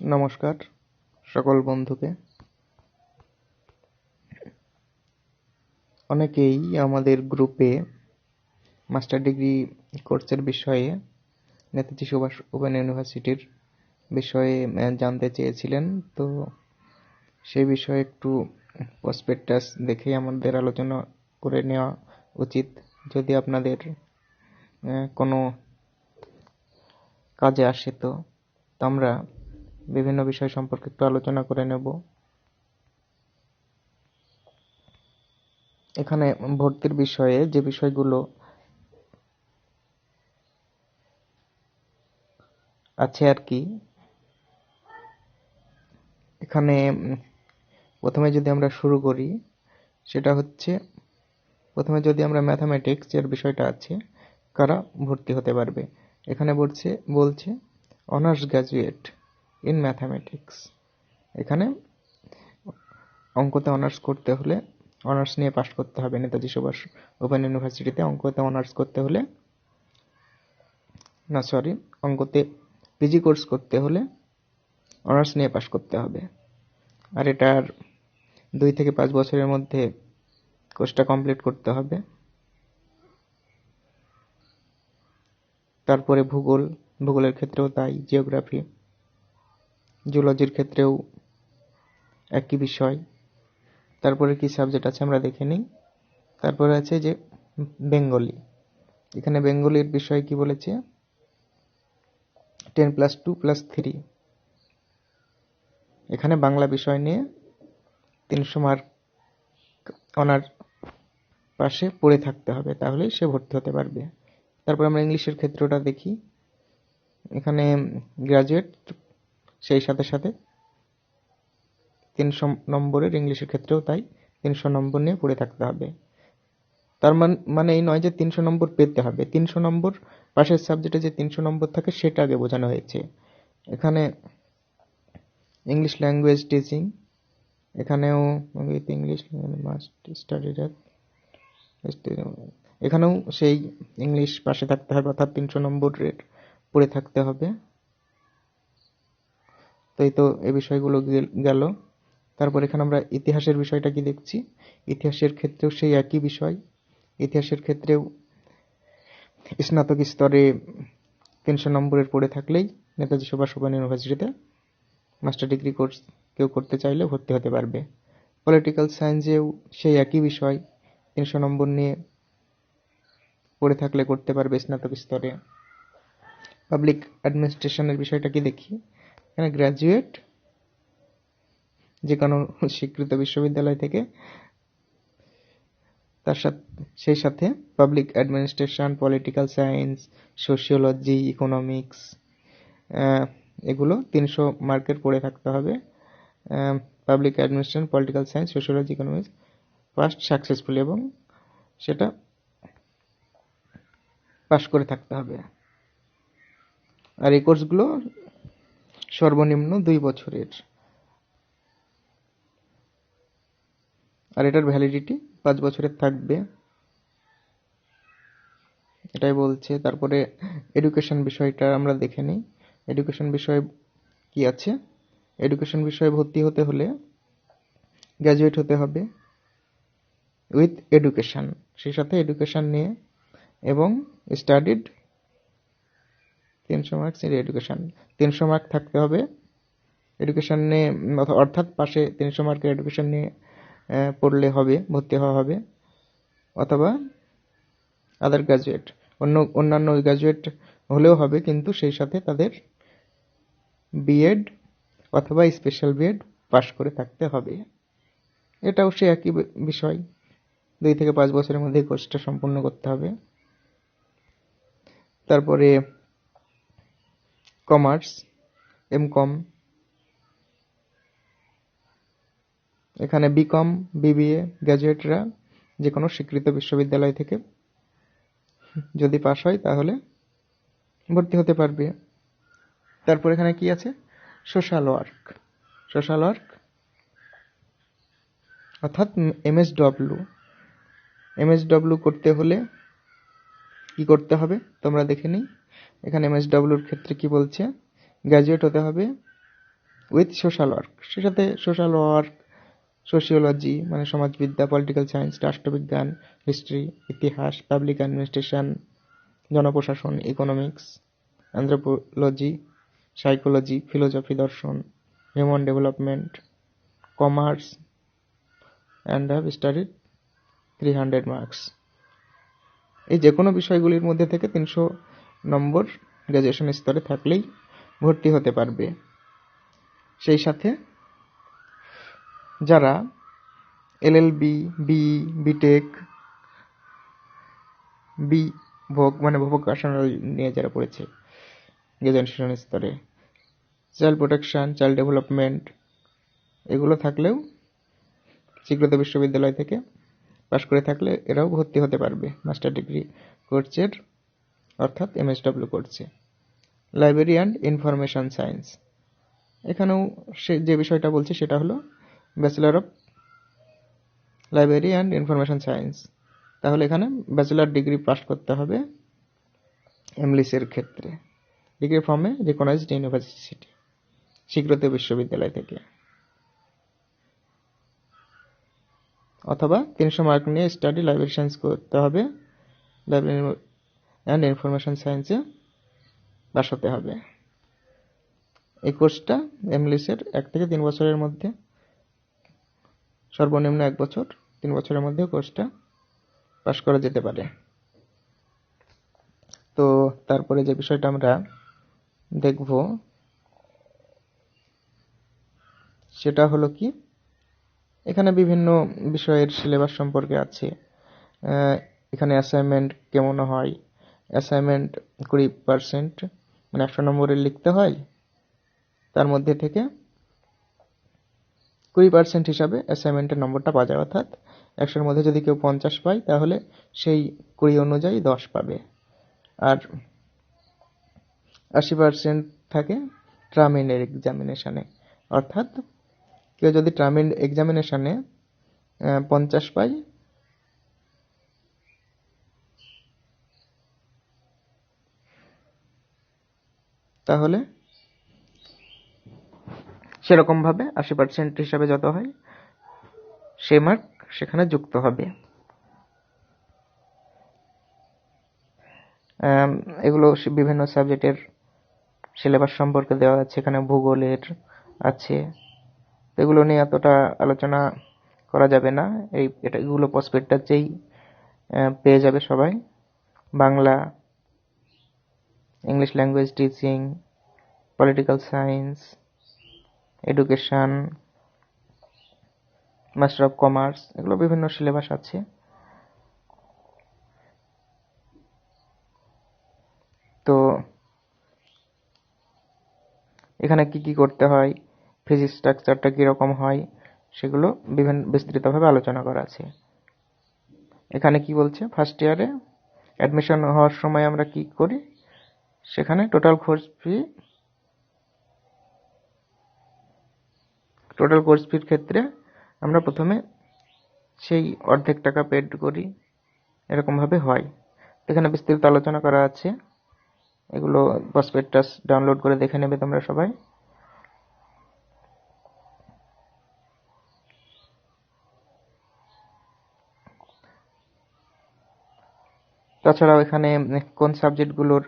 নমস্কার, সকল বন্ধুকে। অনেকেই আমাদের গ্রুপে মাস্টার ডিগ্রি কোর্সের বিষয়ে নেতাজি সুভাষ ওপেন ইউনিভার্সিটির বিষয়ে জানতে চেয়েছিলেন। তো সেই বিষয়ে একটু প্রসপেক্টাস দেখেই আমাদের আলোচনা করে নেওয়া উচিত। যদি আপনাদের কোনো কাজে আসে তো আমরা বিভিন্ন বিষয় সম্পর্কে একটু আলোচনা করে নেব। এখানে ভর্তির বিষয়ে যে বিষয়গুলো আছে আর কি, এখানে প্রথমে যদি আমরা শুরু করি, সেটা হচ্ছে প্রথমে যদি আমরা ম্যাথামেটিক্স এর বিষয়টা আছে, কারা ভর্তি হতে পারবে? এখানে বলছে বলছে অনার্স গ্র্যাজুয়েট ইন ম্যাথামেটিক্স এখানে অঙ্কতে অনার্স করতে হলে অনার্স নিয়ে পাশ করতে হবে। নেতাজি সুভাষ ওপেন ইউনিভার্সিটিতে অঙ্কতে অনার্স করতে হলে না সরি অঙ্কতে পিজি কোর্স করতে হলে অনার্স নিয়ে পাশ করতে হবে। আর এটার দুই থেকে পাঁচ বছরের মধ্যে কোর্সটা কমপ্লিট করতে হবে। তারপরে ভূগোল, ভূগোলের ক্ষেত্রেও তাই জিওগ্রাফি জুলজির ক্ষেত্রেও একই বিষয়। তারপরে কি সাবজেক্ট আছে আমরা দেখে নিই। তারপরে আছে যে বেঙ্গলি। এখানে বেঙ্গলির বিষয় কি বলেছে? Ten plus two plus three এখানে বাংলা বিষয় নিয়ে তিনশো মার্ক অনার পাশে পড়ে থাকতে হবে, তাহলে সে ভর্তি হতে পারবে। তারপর আমরা ইংলিশের ক্ষেত্রটা দেখি। এখানে গ্রাজুয়েট সেই সাথে সাথে তিনশো নম্বরের ইংলিশের ক্ষেত্রেও তাই তিনশো নম্বর নিয়ে পড়ে থাকতে হবে। তার মানে এই নয় যে তিনশো নম্বর পেতে হবে। তিনশো নম্বর পাশের সাবজেক্টে যে তিনশো নম্বর থাকে সেটা আগে বোঝানো হয়েছে। এখানে ইংলিশ ল্যাঙ্গুয়েজ টিচিং এখানেও উইথ ইংলিশ মাস্ট স্টাডি এখানেও সেই ইংলিশ পাশে থাকতে হবে, অর্থাৎ তিনশো নম্বরের পড়ে থাকতে হবে। তো এই তো এই বিষয়গুলো গেল তারপর এখানে আমরা ইতিহাসের বিষয়টা কি দেখছি? ইতিহাসের ক্ষেত্রেও সেই একই বিষয়। ইতিহাসের ক্ষেত্রেও স্নাতক স্তরে তিনশো নম্বরের পড়ে থাকলেই নেতাজি সুভাষ ওপেন ইউনিভার্সিটিতে মাস্টার ডিগ্রি কোর্স কেউ করতে চাইলে ভর্তি হতে পারবে। পলিটিক্যাল সায়েন্সেও সেই একই বিষয়। তিনশো নম্বর নিয়ে পড়ে থাকলে করতে পারবে স্নাতক স্তরে। পাবলিক অ্যাডমিনিস্ট্রেশনের বিষয়টা কি দেখি? এখানে গ্র্যাজুয়েট যে কোনো স্বীকৃত বিশ্ববিদ্যালয় থেকে, তার সাথে, সেই সাথে public administration political science sociology economics এগুলো তিনশো মার্কের পড়ে থাকতে হবে। Public administration political science sociology economics first successfully এবং সেটা পাশ করে থাকতে হবে। আর এই কোর্সগুলো সর্বনিম্ন দুই বছরের। আর এটার ভ্যালিডিটি পাঁচ বছরের থাকবে। এটাই বলছে। তারপরে এডুকেশন বিষয়টা আমরা দেখে নিই। এডুকেশন বিষয়ে কি আছে? এডুকেশন বিষয়ে ভর্তি হতে হলে গ্র্যাজুয়েট হতে হবে উইথ এডুকেশন সেই সাথে এডুকেশন নিয়ে এবং স্টাডিড তিনশো মার্কস এর এডুকেশন তিনশো মার্ক থাকতে হবে। এডুকেশন নিয়ে, অর্থাৎ পাশে তিনশো মার্কের এডুকেশন নিয়ে পড়লে হবে, ভর্তি হওয়া হবে। অথবা আদার গ্র্যাজুয়েট অন্য, অন্যান্য গ্র্যাজুয়েট হলেও হবে, কিন্তু সেই সাথে তাদের বিএড অথবা স্পেশাল বিএড পাশ করে থাকতে হবে। এটাও সে একই বিষয়। দুই থেকে পাঁচ বছরের মধ্যে কোর্সটা সম্পূর্ণ করতে হবে। তারপরে কমার্স, এম কম, এখানে বিকম বিবিএ গ্র্যাজুয়েটরা যে কোনো স্বীকৃত বিশ্ববিদ্যালয় থেকে যদি পাশ হয় তাহলে ভর্তি হতে পারবে। তারপর এখানে কি আছে? Social work. সোশ্যাল ওয়ার্ক অর্থাৎ এমএসডব্লিউ এমএসডব্লিউ করতে হলে কি করতে হবে? তোমরা দেখে নিই। এখানে এমএসডব্লিউর ক্ষেত্রে কি বলছে? গ্র্যাজুয়েট হতে হবে উইথ সোশ্যাল ওয়ার্ক সে সাথে সোশ্যাল ওয়ার্ক সোশিওলজি মানে সমাজবিদ্যা পলিটিক্যাল সায়েন্স রাষ্ট্রবিজ্ঞান হিস্ট্রি ইতিহাস পাবলিক অ্যাডমিনিস্ট্রেশন জনপ্রশাসন ইকোনমিক্স অ্যান্থ্রোপোলজি সাইকোলজি ফিলোসফি দর্শন human development commerce and have studied three hundred marks এই যে কোনো বিষয়গুলির মধ্যে থেকে তিনশো নম্বর গ্র্যাজুয়েশন স্তরে থাকলেই ভর্তি হতে পারবে। সেই সাথে যারা এলএলবি বি বিটেক, বি, ভোগ মানে ভোকেশনাল নিয়ে যারা পড়েছে গ্র্যাজুয়েশন স্তরে, চাইল্ড প্রোটেকশন, চাইল্ড ডেভেলপমেন্ট, এগুলো থাকলেও স্বীকৃত বিশ্ববিদ্যালয় থেকে পাশ করে থাকলে এরাও ভর্তি হতে পারবে। মাস্টার ডিগ্রি কোর্সের অর্থাৎ এমএসডব্লিউ কোর্সে লাইব্রেরি অ্যান্ড ইনফরমেশন সায়েন্স এখানেও সে যে বিষয়টা বলছে সেটা হলো bachelor of library and information science তাহলে এখানে ব্যাচেলার ডিগ্রি পাস করতে হবে এমলিসের ক্ষেত্রে। ডিগ্রি ফর্মে রেকগনাইজড ইউনিভার্সিটি স্বীকৃত বিশ্ববিদ্যালয় থেকে। অথবা তিনশো মার্ক নিয়ে স্টাডি লাইব্রেরি সায়েন্স করতে হবে। লাইব্রেরি অ্যান্ড ইনফরমেশন সায়েন্সে পাস হতে হবে। এই কোর্সটা এমলিসের এক থেকে তিন বছরের মধ্যে, সর্বনিম্ন এক বছর, তিন বছরের মধ্যে কোর্সটা পাশ করা যেতে পারে। তো তারপরে যে বিষয়টা আমরা দেখব, সেটা হলো কি, এখানে বিভিন্ন বিষয়ের সিলেবাস সম্পর্কে আছে। এখানে অ্যাসাইনমেন্ট কেমন হয় অ্যাসাইনমেন্ট কুড়ি পার্সেন্ট মানে একশো নম্বরের লিখতে হয়, তার মধ্যে থেকে কুড়ি পার্সেন্ট হিসাবে অ্যাসাইনমেন্টের নম্বরটা পাওয়া যায়, অর্থাৎ একশোর মধ্যে যদি কেউ পঞ্চাশ পায়, তাহলে সেই কুড়ি অনুযায়ী দশ পাবে। আর আশি পার্সেন্ট থাকে ট্রামিনের এক্সামিনেশানে অর্থাৎ কেউ যদি ট্রামিন এক্সামিনেশানে পঞ্চাশ পায় তাহলে? সেরকমভাবে আশি পার্সেন্ট হিসাবে যত হয়, সে মার্ক সেখানে যুক্ত হবে। এগুলো বিভিন্ন সাবজেক্টের সিলেবাস সম্পর্কে দেওয়া আছে, এখানে ভূগোলের আছে। এগুলো নিয়ে এতটা আলোচনা করা যাবে না। এই, এটা, এগুলো প্রসপেক্টাসেই পেয়ে যাবে সবাই। Bangla English language teaching political science education master of commerce এগুলো বিভিন্ন সিলেবাস আছে। তো এখানে কি কি করতে হয় ফিজিক্স স্ট্রাকচারটা কীরকম হয়, সেগুলো বিভিন্ন বিস্তৃতভাবে আলোচনা করা আছে। এখানে কি বলছে? ফার্স্ট ইয়ারে অ্যাডমিশন হওয়ার সময় আমরা কি করি? সেখানে total course fee total course ফির ক্ষেত্রে আমরা প্রথমে সেই অর্ধেক টাকা পেড করি। এরকমভাবে হয়। এখানে বিস্তৃত আলোচনা করা আছে। এগুলো প্রসপেক্টাস ডাউনলোড করে দেখে নেবে তোমরা সবাই। তাছাড়াও এখানে কোন সাবজেক্টগুলোর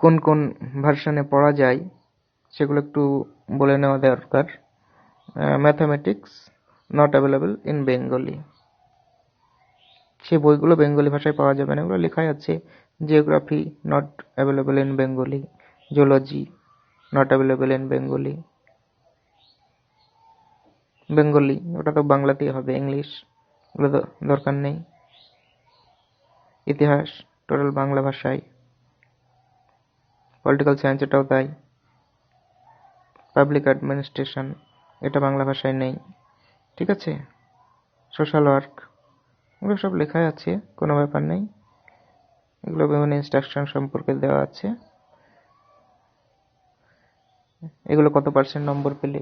কোন কোন ভার্সনে পড়া যায়, সেগুলো একটু বলে নেওয়া দরকার। Mathematics not available in Bengali সেই বইগুলো বেঙ্গলি ভাষায় পাওয়া যাবে না, এগুলো লেখাই আছে geography not available in Bengali zoology not available in Bengali Bengali ওটা তো বাংলাতেই হবে ইংলিশ ওগুলো তো দরকার নেই। ইতিহাস টোটাল বাংলা ভাষায়। পলিটিক্যাল সায়েন্স এটাও তাই। পাবলিক অ্যাডমিনিস্ট্রেশন এটা বাংলা ভাষায় নেই। ঠিক আছে? সোশ্যাল ওয়ার্ক এগুলো সব লেখাই আছে, কোনো ব্যাপার নেই। এগুলো বিভিন্ন ইনস্ট্রাকশন সম্পর্কে দেওয়া আছে। এগুলো কত পার্সেন্ট নম্বর পেলে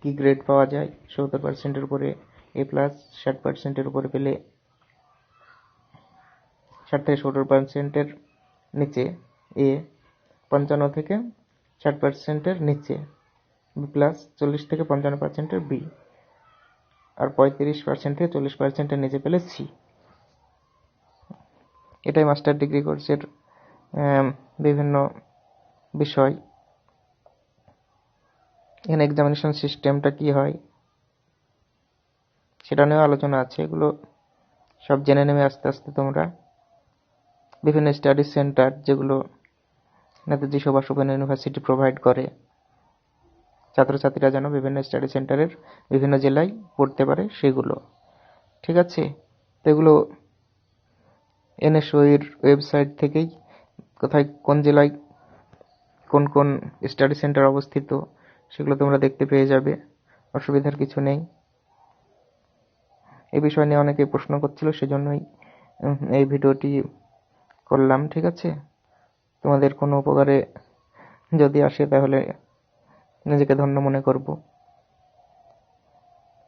কি গ্রেড পাওয়া যায়? সত্তর পার্সেন্টের উপরে এ প্লাস ষাট পার্সেন্টের উপরে পেলে ষাট থেকে সত্তর পার্সেন্টের নিচে এ পঞ্চান্ন থেকে ষাট পার্সেন্টের নিচে প্লাস চল্লিশ থেকে পঞ্চান্ন পার্সেন্টের বি, আর পঁয়ত্রিশ পার্সেন্ট থেকে চল্লিশ পার্সেন্টের নিচে পেলে সি। এটাই মাস্টার ডিগ্রি কোর্সের বিভিন্ন বিষয়। এখানে এক্সামিনেশন সিস্টেমটা কি হয়, সেটা নিয়েও আলোচনা আছে, এগুলো সব জেনে নেবে আস্তে আস্তে তোমরা বিভিন্ন স্টাডি সেন্টার যেগুলো Netaji Subhas open university provide করে। ছাত্রছাত্রীরা যেন বিভিন্ন স্টাডি সেন্টারের বিভিন্ন জেলায় পড়তে পারে সেগুলো। ঠিক আছে? তো এগুলো এনএসওইর ওয়েবসাইট থেকেই কোথায় কোন জেলায় কোন কোন স্টাডি সেন্টার অবস্থিত সেগুলো তোমরা দেখতে পেয়ে যাবে। অসুবিধার কিছু নেই। এই বিষয় নিয়ে অনেকে প্রশ্ন করছিল, সেজন্যই এই ভিডিওটি করলাম। ঠিক আছে? তোমাদের কোনো উপকারে যদি আসে, তাহলে নিজেকে ধন্য মনে করব।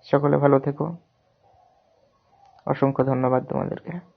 সকলে ভালো থেকো। অসংখ্য ধন্যবাদ তোমাদেরকে।